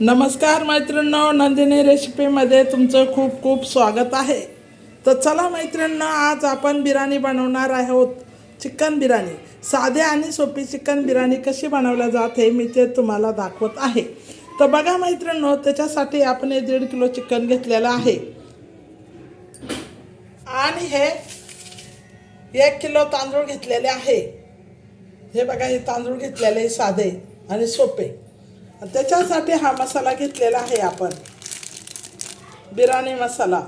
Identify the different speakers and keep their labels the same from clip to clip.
Speaker 1: नमस्कार मैत्रिणींनो नंदिनी रेसिपीमध्ये तुमचं खूप खूप स्वागत आहे. तर चला मैत्रिणींनो आज आपण बिर्याणी बनवणार आहोत. चिकन बिर्याणी. साधे आणि सोपी चिकन बिर्याणी कशी बनवल्या जात हे मी ते तुम्हाला दाखवत आहे. तर बघा मैत्रिणींनो त्याच्यासाठी आपण हे दीड किलो चिकन घेतलेलं आहे. आणि हे एक किलो तांदूळ घेतलेले आहे. हे बघा हे तांदूळ घेतलेले आहे साधे आणि सोपे. त्याच्यासाठी हा मसाला घेतलेला आहे आपण. बिर्याणी मसाला.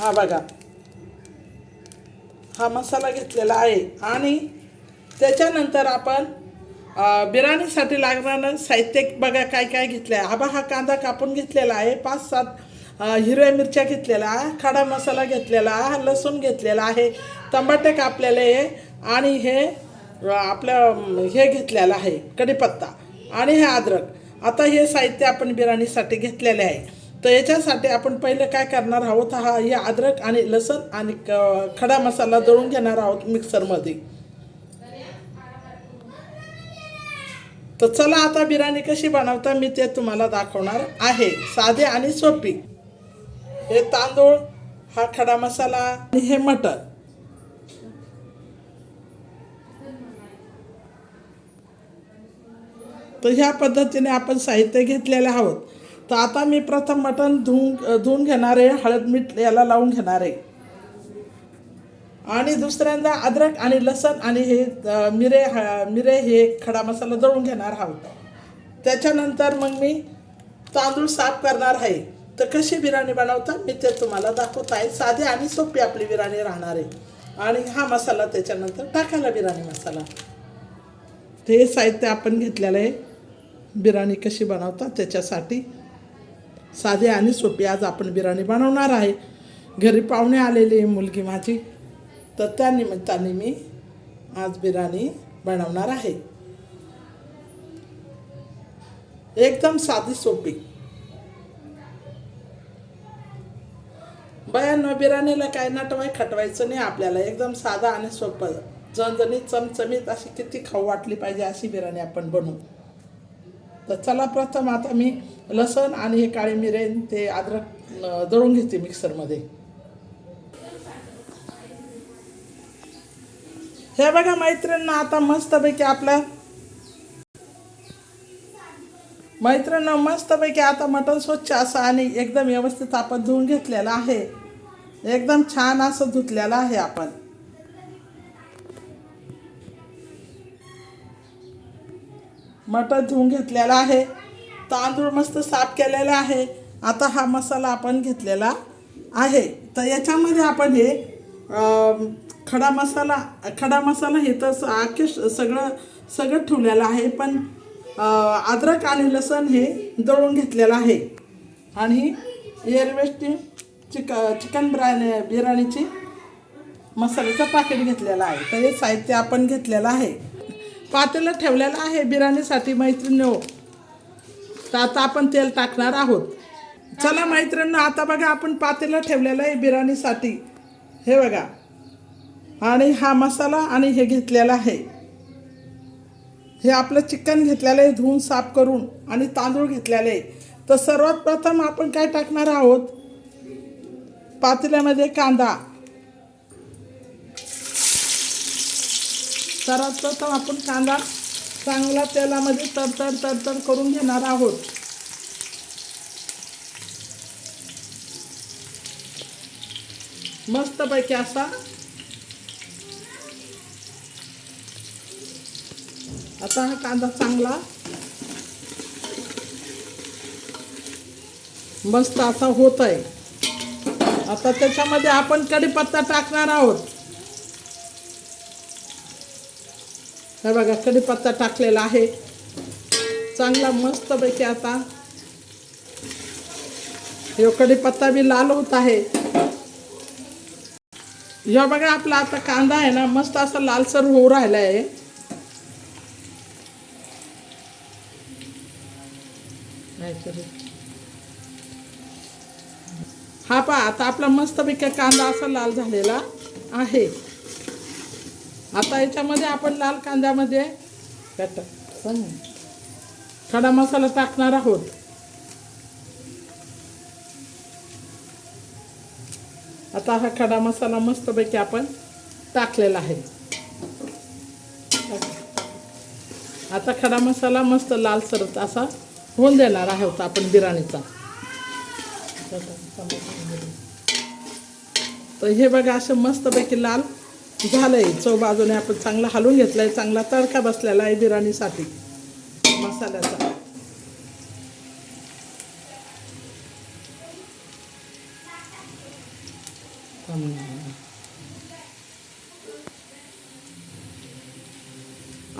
Speaker 1: हा बघा. हा मसाला घेतलेला आहे आणि त्याच्यानंतर आपण बिर्याणीसाठी लागणारं साहित्य बघा काय काय घेतलं आहे आबा हा कांदा कापून घेतलेला आहे. पाच सात हिरव्या मिरच्या घेतलेला आहे. खडा मसाला घेतलेला आहे. लसूण घेतलेला आहे. टमाटे कापलेले आहे. आणि हे आपलं हे घेतलेलं आहे कढीपत्ता. आणि हे अद्रक. आता हे साहित्य आपण बिर्याणीसाठी घेतलेले आहे. तर याच्यासाठी आपण पहिले काय करणार आहोत? हा हे अद्रक आणि लसण आणि क- खडा मसाला दळून घेणार आहोत मिक्सरमध्ये. तर चला आता बिर्याणी कशी बनवता मी ते तुम्हाला दाखवणार आहे. साधे आणि सोपी. हे तांदूळ हा खडा मसाला आणि हे मटर. तर ह्या पद्धतीने आपण साहित्य घेतलेलं आहोत. तर आता मी प्रथम मटण धुवून धुवून घेणार आहे हळद मीठ याला लावून घेणार आहे. आणि दुसऱ्यांदा अद्रक आणि लसण आणि हे मिरे ह- मिरे हे खडा मसाला दळून घेणार आहोत. त्याच्यानंतर मग मी तांदूळ साफ करणार आहे. तर कशी बिर्याणी बनवतात मी ते तुम्हाला दाखवत आहे. साधी आणि सोपी आपली बिर्याणी राहणार आहे. आणि हा मसाला त्याच्यानंतर टाकायला बिर्याणी मसाला. ते साहित्य आपण घेतलेलं आहे. बिर्याणी कशी बनवतात त्याच्यासाठी साधी आणि सोपी आज आपण बिर्याणी बनवणार आहे. घरी पाहुणे आलेली आहे मुलगी माझी. तर त्या निमित्ताने मी आज बिर्याणी बनवणार आहे. एकदम साधी सोपी. बायांना बिर्याणीला काय नटवाय खटवायचं नाही आपल्याला. एकदम साधा आणि सोपं. झणझणीत चमचमीत अशी किती खाऊ वाटली पाहिजे अशी बिर्याणी आपण बनवू. तर चला प्रथम आता मी लसण आणि हे काळे मिरे ते अद्रक दळून घेते मिक्सरमध्ये. हे बघा मैत्रिणींना आता मस्तपैकी आपल्या मैत्रिणींना मस्तपैकी आता मटण स्वच्छ असं आणि एकदम व्यवस्थित आपण धुवून घेतलेलं आहे. एकदम छान असं धुतलेलं आहे आपण. मटण धुवून घेतलेला आहे. तांदूळ मस्त साफ केलेला आहे. आता हा मसाला आपण घेतलेला आहे. तर याच्यामध्ये आपण हे खडा मसाला खडा मसाला हे तर आखे सगळं सगळं ठेवलेलं आहे. पण अद्रक आणि लसण हे दळून घेतलेलं आहे. आणि एअरवेस्टची चिक चिकन बिर्याणी बिर्याणीची मसाल्याचं पाकिट घेतलेलं आहे. तर हे साहित्य आपण घेतलेलं आहे. पातेलं ठेवलेलं आहे बिर्याणीसाठी मैत्रिणी तर आता आपण तेल टाकणार आहोत. चला मैत्रिणी आता बघा आपण पातेलं ठेवलेलं आहे बिर्याणीसाठी हे बघा. आणि हा मसाला आणि हे घेतलेलं आहे. हे आपलं चिकन घेतलेलं आहे धुवून साफ करून आणि तांदूळ घेतलेले आहे. तर सर्वात प्रथम आपण काय टाकणार आहोत? पातेल्यामध्ये कांदा. सर्वात प्रथम आपण कांदा चांगला तेलामध्ये तडतड तडतड करून घेणार आहोत. मस्तपैकी असा आता हा कांदा चांगला मस्त असा होत आहे आता त्याच्यामध्ये आपण कढीपत्ता टाकणार आहोत. हे बघा कढीपत्ता टाकलेला आहे. चांगला मस्तपैकी आता. हे कढीपत्ता बी लाल होत आहे. या बघा आपला आता कांदा आहे ना मस्त असा लालसर होऊ राहिला आहे हा पहा आता आपला मस्तपैकी कांदा असा लाल झालेला आहे. आता याच्यामध्ये आपण लाल कांद्यामध्ये खडा मसाला टाकणार आहोत. आता हा खडा मसाला मस्तपैकी आपण टाकलेला आहे. आता खडा मसाला मस्त लाल सरत असा होऊन देणार आहोत आपण बिर्याणीचा. तर हे बघा असं मस्तपैकी लाल झालंय. चव बाजूने आपण चांगला हलवून घेतलाय चांगला तडका बसलेला आहे बिर्याणीसाठी मसाल्याचा.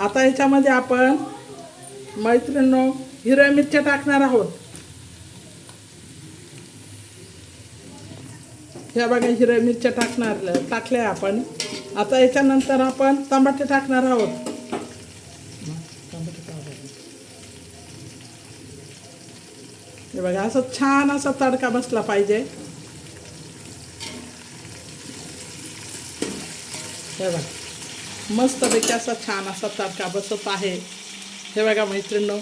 Speaker 1: आता याच्यामध्ये आपण मैत्रिणींनो हिरव्या मिरच्या टाकणार आहोत. ह्या बघा हिरव्या मिरच्या टाकणार टाकल्या आपण. आता याच्यानंतर आपण टमाटे टाकणार आहोत. हे बघा असं छान असा तडका बसला पाहिजे. हे बघा मस्तपैकी असा छान असा तडका बसत आहे. हे बघा मैत्रिणी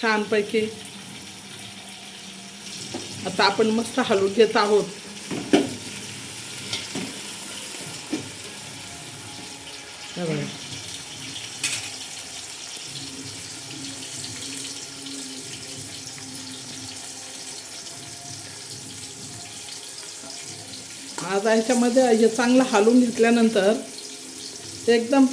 Speaker 1: छानपैकी. आता आपण मस्त हलवून घेत आहोत हे बघा आता ह्याच्यामध्ये हे चांगलं हलवून घेतल्यानंतर एकदम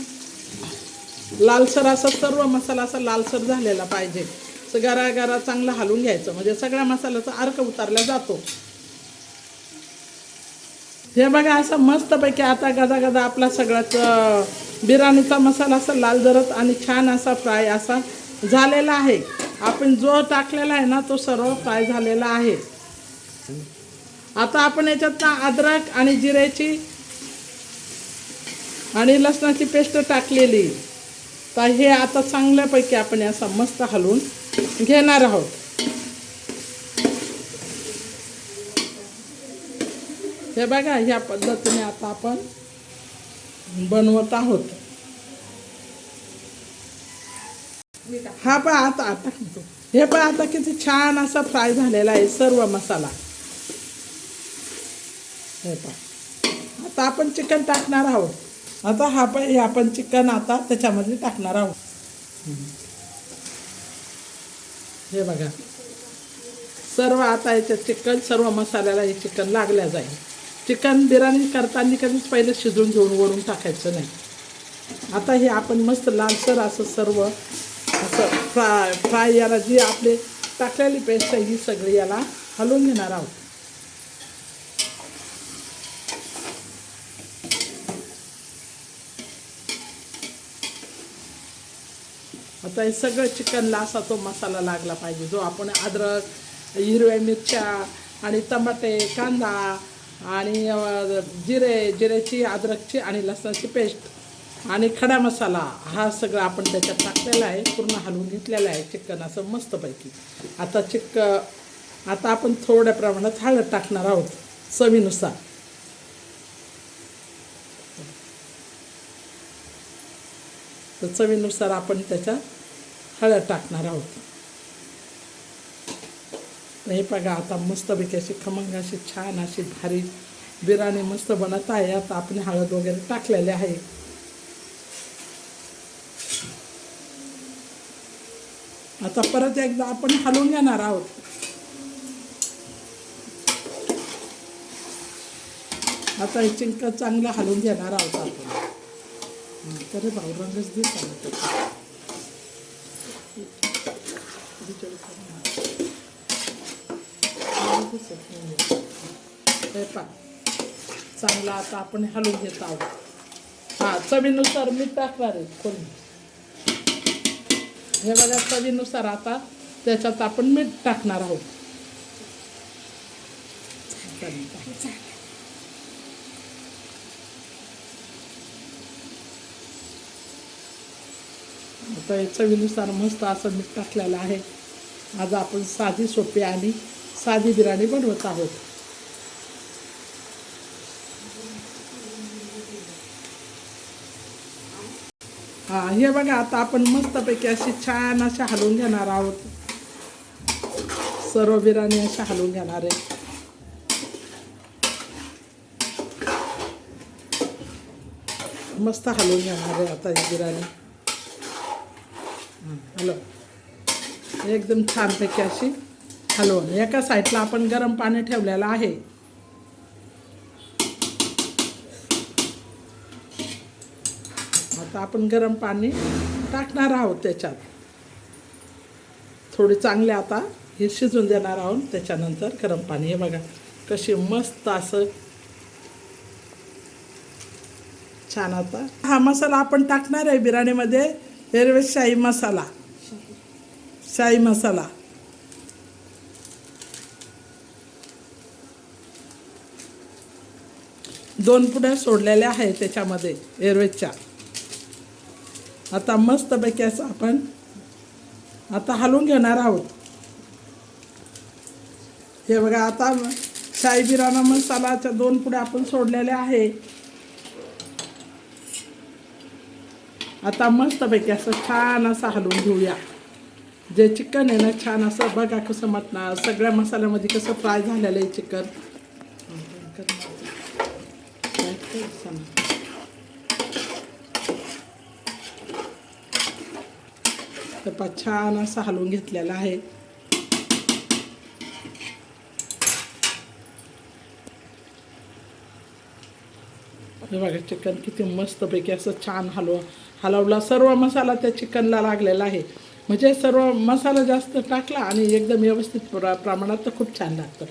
Speaker 1: लालसर असा सर्व मसाला असा लालसर झालेला पाहिजे. असं गरा गरा चांगलं हलवून घ्यायचं. म्हणजे सगळ्या मसाल्याचा अर्क उतारला जातो. हे बघा असं मस्तपैकी आता गदा गदा आपला सगळ्याच बिर्याणीचा मसाला असा लाल जरत आणि छान असा फ्राय असा झालेला आहे. आपण जो टाकलेला आहे ना तो सर्व फ्राय झालेला आहे. आता आपण याच्यात ना अद्रक आणि जिऱ्याची आणि लसणाची पेस्ट टाकलेली. तर हे आता चांगल्यापैकी आपण असं मस्त हलवून घेणार आहोत. हे बघा ह्या पद्धतीने आता आपण बनवत आहोत. हा पण आता आता हे पण आता किती छान असा फ्राय झालेला आहे सर्व मसाला. हे पहा आता आपण चिकन टाकणार आहोत. आता हा पण हे आपण चिकन आता त्याच्यामध्ये टाकणार आहोत. हे बघा. सर्व आता याच्यात चिकन सर्व मसाल्याला हे चिकन लागल्या जाईल. चिकन बिर्याणी करताना कधीच पहिले शिजवून घेऊन वरून टाकायचं नाही. आता हे आपण मस्त लालसर असं सर्व असं फ्राय फ्राय याला जी आपली टाकलेली पेस्ट आहे ही सगळी याला हलवून घेणार आहोत. आता हे सगळं चिकनला असा तो मसाला लागला पाहिजे जो आपण अद्रक हिरव्या मिरच्या आणि टमाटे कांदा आणि जिरे जिऱ्याची अद्रकची आणि लसणाची पेस्ट आणि खडा मसाला हा सगळं आपण त्याच्यात टाकलेला आहे पूर्ण हलवून घेतलेला आहे चिकन असं मस्तपैकी. आता चिक्क आता आपण थोड्या प्रमाणात हळद टाकणार आहोत चवीनुसार. तर चवीनुसार आपण त्याच्यात हळद टाकणार आहोत. हे बघा आता मस्तपैकी अशी खमंग अशी छान अशी भारी बिर्याणी मस्त बनत आहे. आता आपण हळद वगैरे टाकलेले आहे. आता परत एकदा आपण हलवून घेणार आहोत. आता हे चिंक चांगलं हलवून घेणार आहोत आपण. तरी भाऊ रंगच दिसला ना चांगला आता आपण हलवून घेत आहोत. हां चवीनुसार मीठ टाकणार आहे कोणी हे बघा चवीनुसार आता त्याच्यात आपण मीठ टाकणार आहोत. आता चवीनुसार मस्त असं मीठ टाकलेलं आहे. आज आपण साधी सोपी आणि साधी बिर्याणी बनवत आहोत. हा हे बघा आता आपण मस्तपैकी अशी छान अशा हलवून घेणार आहोत. सर्व बिर्याणी अशा हलवून घेणार आहे. मस्त हलवून घेणार आहे आता ही बिर्याणी. हॅलो. एकदम छानपैकी अशी हलवून एका साईडला आपण गरम पाणी ठेवलेलं आहे. आता आपण गरम पाणी टाकणार आहोत त्याच्यात. थोडी चांगले आता हे शिजून देणार आहोत. त्याच्यानंतर गरम पाणी. हे बघा कशी मस्त असं छान आता. हा मसाला आपण टाकणार आहे बिर्याणीमध्ये. हिरवेशाही मसाला. शाही मसाला. दोन पुड्या सोडलेल्या आहेत त्याच्यामध्ये एरवेजच्या आता मस्तपैकी असं आपण आता हलवून घेणार आहोत. हे बघा आता शाही बिराणा मसालाच्या दोन पुड्या आपण सोडलेल्या आहे आता मस्तपैकी असं छान असं हलवून घेऊया. जे चिकन आहे ना छान असं बघा कसं मटणार सगळ्या मसाल्यामध्ये कसं फ्राय झालेलं आहे चिकन तर छान असं हलवून घेतलेलं आहे. हे बघा चिकन किती मस्तपैकी असं छान हलव हलवला. सर्व मसाला त्या चिकनला लागलेला आहे. म्हणजे सर्व मसाला जास्त टाकला आणि एकदम व्यवस्थित प्र प्रमाणात तर खूप छान लागतं.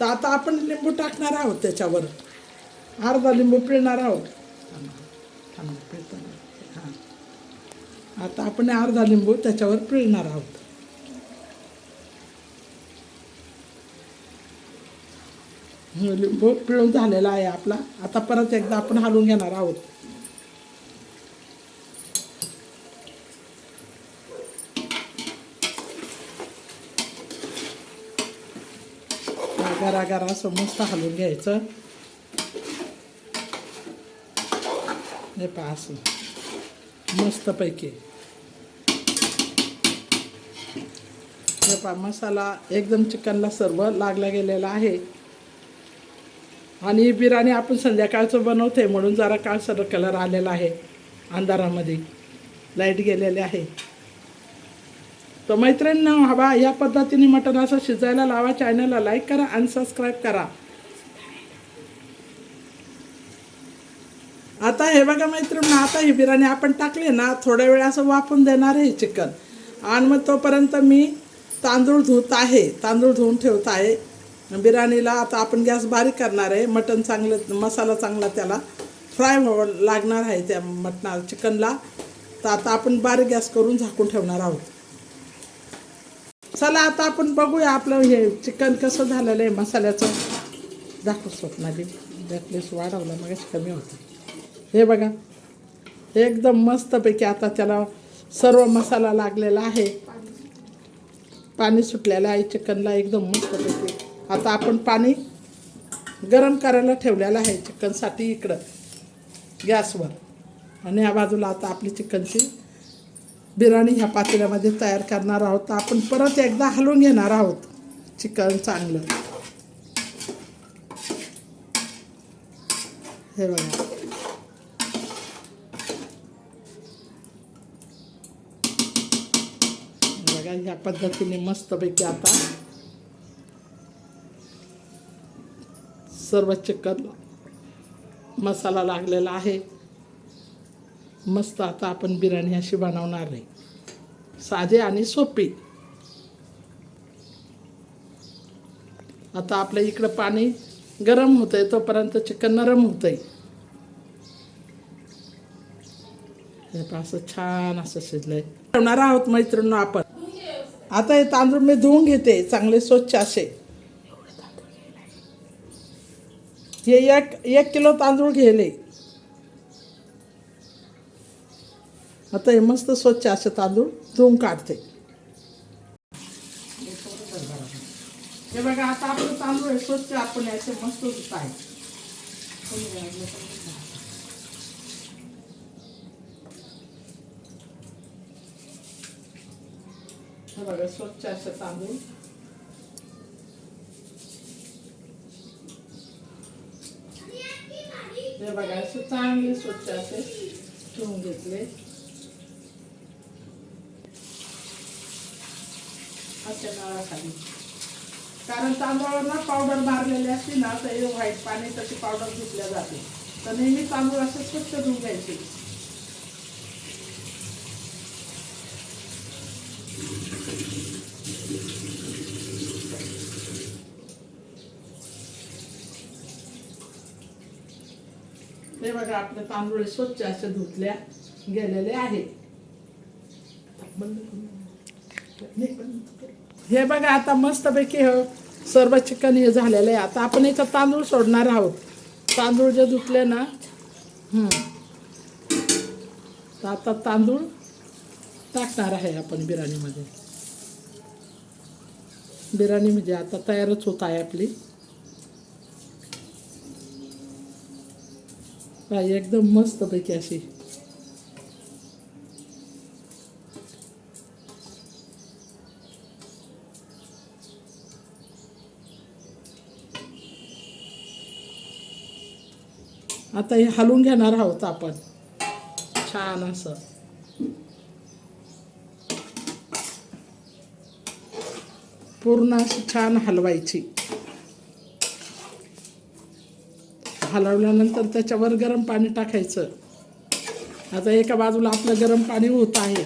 Speaker 1: तर आता आपण लिंबू टाकणार आहोत त्याच्यावर. अर्धा लिंबू पिळणार आहोत. हां आता आपण अर्धा लिंबू त्याच्यावर पिळणार आहोत. लिंबू पिळून झालेला आहे आपला. आता परत एकदा आपण हलवून घेणार आहोत. गरा असं मस्त हलवून घ्यायचं. हे पहा असं. मस्तपैकी. हे पहा मसाला एकदम चिकनला सर्व लागला गेलेला आहे. आणि ही बिर्याणी आपण संध्याकाळचं बनवते म्हणून जरा काळसर कलर आलेला आहे अंधारामध्ये. लाइट गेलेले आहे. तर मैत्रिणींनो हवा या पद्धतीने मटण असं शिजायला लावा चॅनलला लाईक करा आणि सबस्क्राईब करा. आता हे बघा मैत्रिणी आता ही बिर्याणी आपण टाकली ना थोड्या वेळ असं वाफून देणार आहे चिकन आणि मग तोपर्यंत मी तांदूळ धुत आहे तांदूळ धुवून ठेवत आहे. बिर्याणीला आता आपण गॅस बारीक करणार आहे मटण चांगलं मसाला चांगला त्याला फ्राय व्हावं लागणार आहे त्या मटणा चिकनला तर आता आपण बारीक गॅस करून झाकून ठेवणार आहोत. चला आता आपण बघूया आपलं हे चिकन कसं झालेलं आहे मसाल्याचं. दाखव स्वप्नाली. बॅकलेस वाढवलं मग कमी होतं. हे बघा. एकदम मस्तपैकी आता त्याला सर्व मसाला लागलेला आहे. पाणी सुटलेलं आहे चिकनला एकदम मस्तपैकी. आता आपण पाणी गरम करायला ठेवलेलं आहे चिकनसाठी इकडं गॅसवर. आणि या बाजूला आता आपली चिकनची बिर्याणी ह्या पातेल्यामध्ये तयार करणार आहोत. आपण परत एकदा हलवून घेणार आहोत. चिकन चांगलं. हे बघा. बघा ह्या पद्धतीने मस्तपैकी आता सर्व चिकन मसाला लागलेला आहे. मस्त आता आपण बिर्याणी अशी बनवणार आहे. साधे आणि सोपी. आता आपल्या इकडं पाणी गरम होतंय तोपर्यंत चिकन नरम होतंय. हे असं छान असं शिजलंय. ठेवणार आहोत मैत्रिणी आपण. आता हे तांदूळ मी धुवून घेते चांगले स्वच्छ असे. हे एक एक किलो तांदूळ घेले. आता हे मस्त स्वच्छ असे तांदूळ धुवून काढते. हे बघा आता आपलं तांदूळ हे स्वच्छ आपण याचे मस्त धुत आहे. हे बघा स्वच्छ असे तांदूळ. हे बघा असं चांगले स्वच्छ असे धुवून घेतले. अशा नळाखाली कारण ना पावडर मारलेली असते ना तर हे व्हाईट पाणी तशी पावडर धुतल्या जाते. तर नेहमी तांदूळ असे स्वच्छ धुवून घ्यायचे. हे बघा आपले तांदूळ स्वच्छ असे धुतल्या गेलेले आहेत. हे बघा आता मस्तपैकी हे सर्व चिकन हे झालेलं आहे. आता आपण इथं तांदूळ सोडणार आहोत. तांदूळ जे धुतले ना तर आता तांदूळ टाकणार आहे आपण बिर्याणीमध्ये. बिर्याणी म्हणजे आता तयारच होत आहे आपली. एकदम मस्तपैकी अशी. आता हे हलवून घेणार आहोत आपण. छान असं. पूर्ण अशी छान हलवायची. हलवल्यानंतर त्याच्यावर गरम पाणी टाकायचं. आता एका बाजूला आपलं गरम पाणी होत आहे.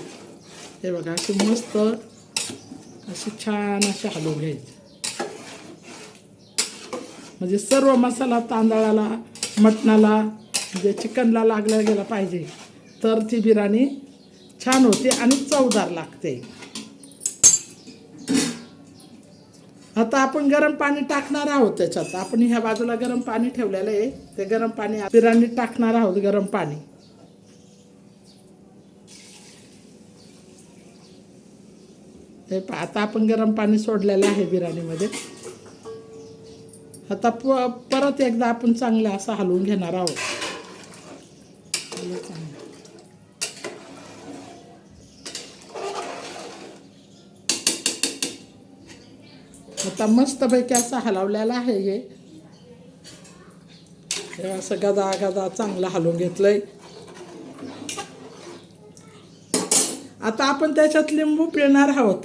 Speaker 1: हे बघा अशी मस्त अशी छान अशी हलवून घ्यायची. म्हणजे सर्व मसाला तांदळाला मटणाला म्हणजे चिकनला लागला गेला पाहिजे. तर ती बिर्याणी छान होते आणि चवदार लागते. आता आपण गरम पाणी टाकणार आहोत त्याच्यात. आपण ह्या बाजूला गरम पाणी ठेवलेलं आहे. ते गरम पाणी बिर्याणी टाकणार आहोत गरम पाणी. हे आता आपण गरम पाणी सोडलेलं आहे बिर्याणीमध्ये. आता प परत एकदा आपण चांगलं असं हलवून घेणार आहोत. आता मस्तपैकी असं हलवलेलं आहे हे. असं गदा गदा चांगलं हलवून घेतलंय. आता आपण त्याच्यात लिंबू पिळणार आहोत.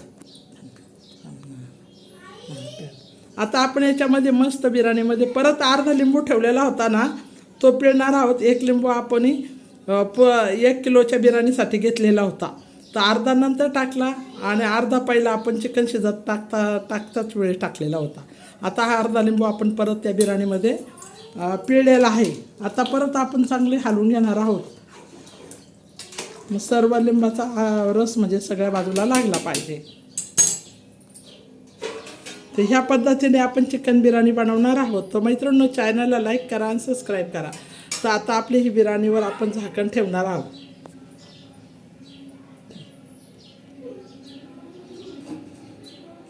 Speaker 1: आता आपण याच्यामध्ये मस्त बिर्याणीमध्ये परत अर्धा लिंबू ठेवलेला होता ना तो पिळणार आहोत. एक लिंबू आपण प एक किलोच्या बिर्याणीसाठी घेतलेला होता. तर अर्धा नंतर टाकला आणि अर्धा पहिला आपण चिकन शिजत टाकता टाकताच वेळ टाकलेला होता. आता हा अर्धा लिंबू आपण परत त्या बिर्याणीमध्ये पिळलेला आहे. आता परत आपण चांगले हलवून घेणार आहोत. मग सर्व लिंबाचा रस म्हणजे सगळ्या बाजूला लागला पाहिजे. तर ह्या पद्धतीने आपण चिकन बिर्याणी बनवणार आहोत. तर मैत्रिणी चॅनलला लाईक करा आणि सबस्क्राईब करा. तर आता आपली ही बिर्याणीवर आपण झाकण ठेवणार आहोत.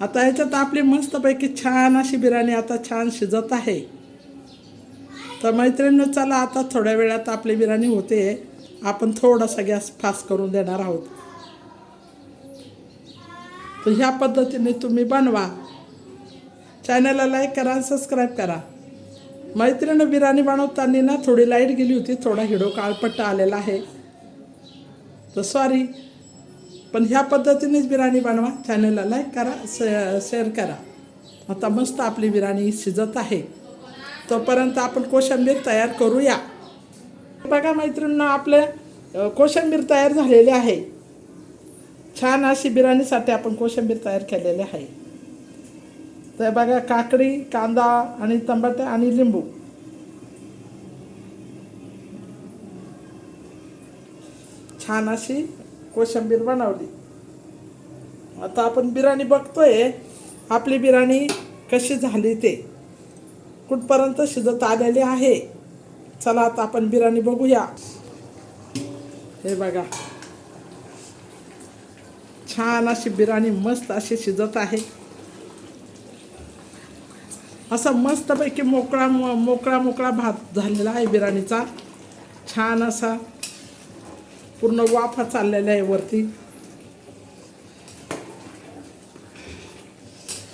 Speaker 1: आता याच्यात आपली मस्तपैकी छान अशी बिर्याणी आता छान शिजत आहे. तर मैत्रिणी चला आता थोड्या वेळात आपली बिर्याणी होते. आपण थोडासा गॅस फास्ट करून देणार आहोत. तर ह्या पद्धतीने तुम्ही बनवा. चॅनलला लाईक करा आणि सबस्क्राईब करा. मैत्रिणी बिर्याणी बनवताना ना थोडी लाइट गेली होती थोडा हिडो काळपट्टा आलेला आहे. तर सॉरी पण ह्या पद्धतीनेच बिर्याणी बनवा चॅनलला लाईक करा शे शेअर करा. आता मस्त आपली बिर्याणी शिजत आहे. तोपर्यंत आपण कोशिंबीर तयार करूया. बघा मैत्रिणींना आपले कोशिंबीर तयार झालेली आहे. छान अशी बिर्याणीसाठी आपण कोशिंबीर तयार केलेली आहे. तर बघा काकडी कांदा आणि टमाटे आणि लिंबू. छान अशी कोशिंबीर बनवली. आता आपण बिर्याणी बघतोय आपली बिर्याणी कशी झाली ते. कुठपर्यंत शिजत आलेली आहे चला आता आपण बिर्याणी बघूया. हे बघा. छान अशी बिर्याणी मस्त अशी शिजत आहे. असा मस्तपैकी मोकळा मो- मोकळा मोकळा भात झालेला आहे बिर्याणीचा. छान असा पूर्ण वाफा चाललेला आहे वरती.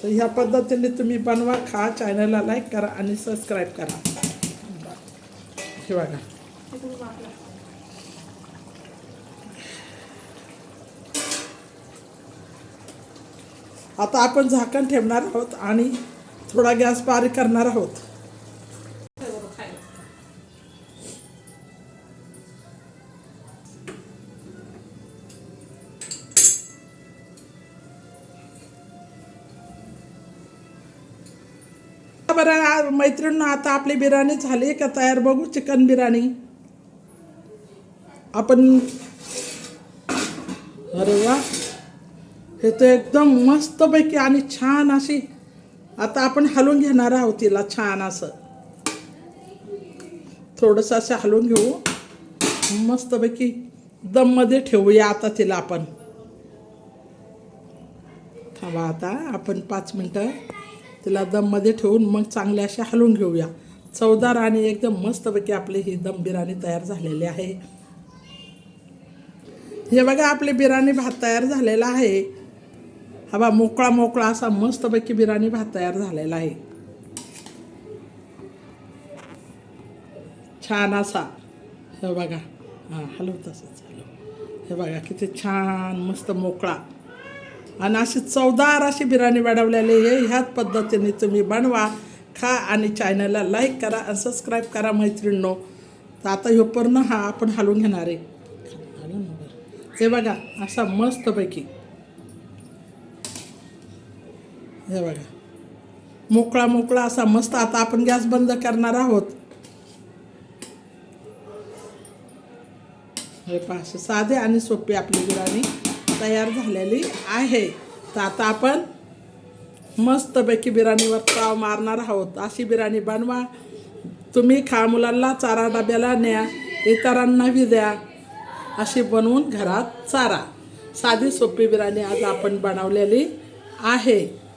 Speaker 1: तर ह्या पद्धतीने तुम्ही बनवा खा चॅनलला लाईक करा आणि सबस्क्राईब करा. हे बघा. आता आपण झाकण ठेवणार आहोत आणि थोडा गॅस बारीक करणार आहोत. बरं आ- आता आपली बिर्याणी झाली का तयार? बघू चिकन बिर्याणी. आपण अरे वा. हे तर एकदम मस्तपैकी आणि छान अशी आता आपण हलवून घेणार आहोत तिला छान असं. थोडंसं असं हलवून घेऊ. मस्तपैकी दममध्ये ठेवूया आता तिला आपण. थांबा आता आपण पाच मिनटं तिला दममध्ये ठेवून मग चांगले असे हलवून घेऊया. चवदार आणि एकदम मस्तपैकी आपली ही दम बिर्याणी तयार झालेली आहे. हे बघा आपली बिर्याणी भात तयार झालेला आहे. हवा मोकळा मोकळा असा मस्तपैकी बिर्याणी भात तयार झालेला आहे. छान असा. हे बघा. हां हलव तसंच हॅलो हे बघा किती छान मस्त मोकळा. आणि अशी चवदार अशी बिर्याणी बनवलेली आहे. ह्याच पद्धतीने तुम्ही बनवा खा आणि चॅनलला लाईक करा आणि सबस्क्राईब करा मैत्रिणींनो. तर आता ह्यो पूर्ण हा आपण हलवून घेणार आहे. हे बघा असा मस्तपैकी. हे बघा. मोकळा मोकळा असा मस्त. आता आपण गॅस बंद करणार आहोत. हे पाचशे साधे आणि सोपी आपली बिर्याणी तयार झालेली आहे. तर आता आपण मस्तपैकी बिर्याणीवर ताव मारणार आहोत. अशी बिर्याणी बनवा. तुम्ही खा मुलांना चारा डब्याला न्या इतरांनाही द्या. अशी बनवून घरात चारा. साधी सोपी बिर्याणी आज आपण बनवलेली आहे.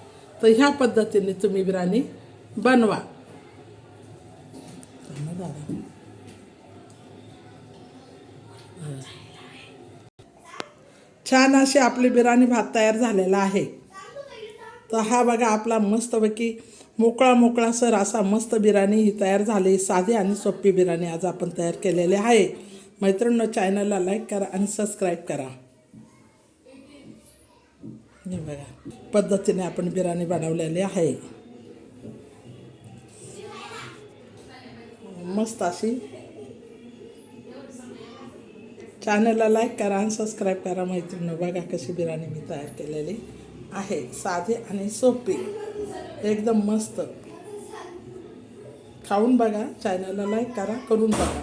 Speaker 1: तर ह्या पद्धतीने तुम्ही बिर्याणी बनवा. छान अशी आपली बिर्याणी भात तयार झालेला आहे. तर हा बघा आपला मस्तपैकी मोकळा मोकळा सर असा मस्त बिर्याणी ही तयार झाली. साधी आणि सोपी बिर्याणी आज आपण तयार केलेली आहे. मैत्रिणी चॅनलला लाईक करा आणि सबस्क्राईब करा. हे बघा पद्धतीने आपण बिर्याणी बनवलेली आहे. मस्त अशी. चॅनलला लाईक करा आणि सबस्क्राईब करा मैत्रिणी बघा कशी बिर्याणी मी तयार केलेली आहे. साधी आणि सोपी. एकदम मस्त. खाऊन बघा चॅनलला लाईक करा करून बघा.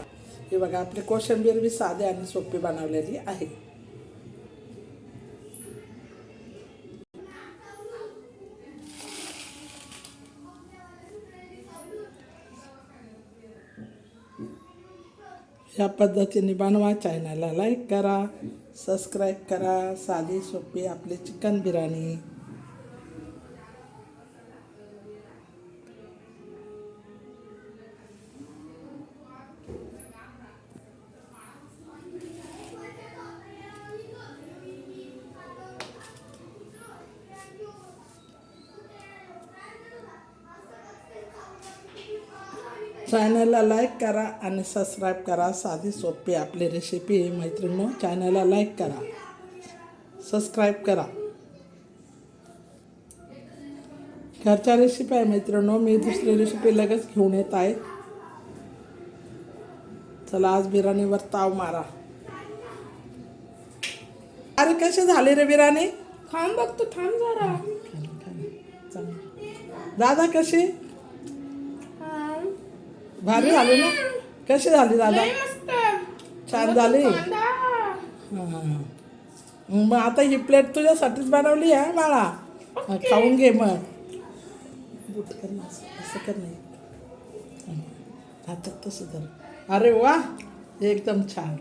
Speaker 1: हे बघा आपली कोशिंबीर बी साधी आणि सोपी बनवलेली आहे. ह्या पद्धतीने बनवा चॅनलला लाईक करा सबस्क्राईब करा. साधी सोपी आपली चिकन बिर्याणी. चॅनलला लाईक करा आणि सबस्क्राईब करा. साधी सोपी आपली रेसिपी मैत्रिणी चॅनलला लाईक करा. सबस्क्राईब करा. घरच्या रेसिपी आहे मैत्रिणी मी दुसरी रेसिपी लगेच घेऊन येत आहे. चला आज बिर्याणीवर ताव मारा. अरे कशी झाली रे बिर्याणी?
Speaker 2: थांब बघतो थांब जरा.
Speaker 1: दादा कशी. भारी झाली ना? कशी झाली दादा? छान झाली. मग आता ही प्लेट तुझ्यासाठीच बनवली आहे बाळा. खाऊन घे मग. कर असं कर नाही हातात तसं धर. अरे वा एकदम छान.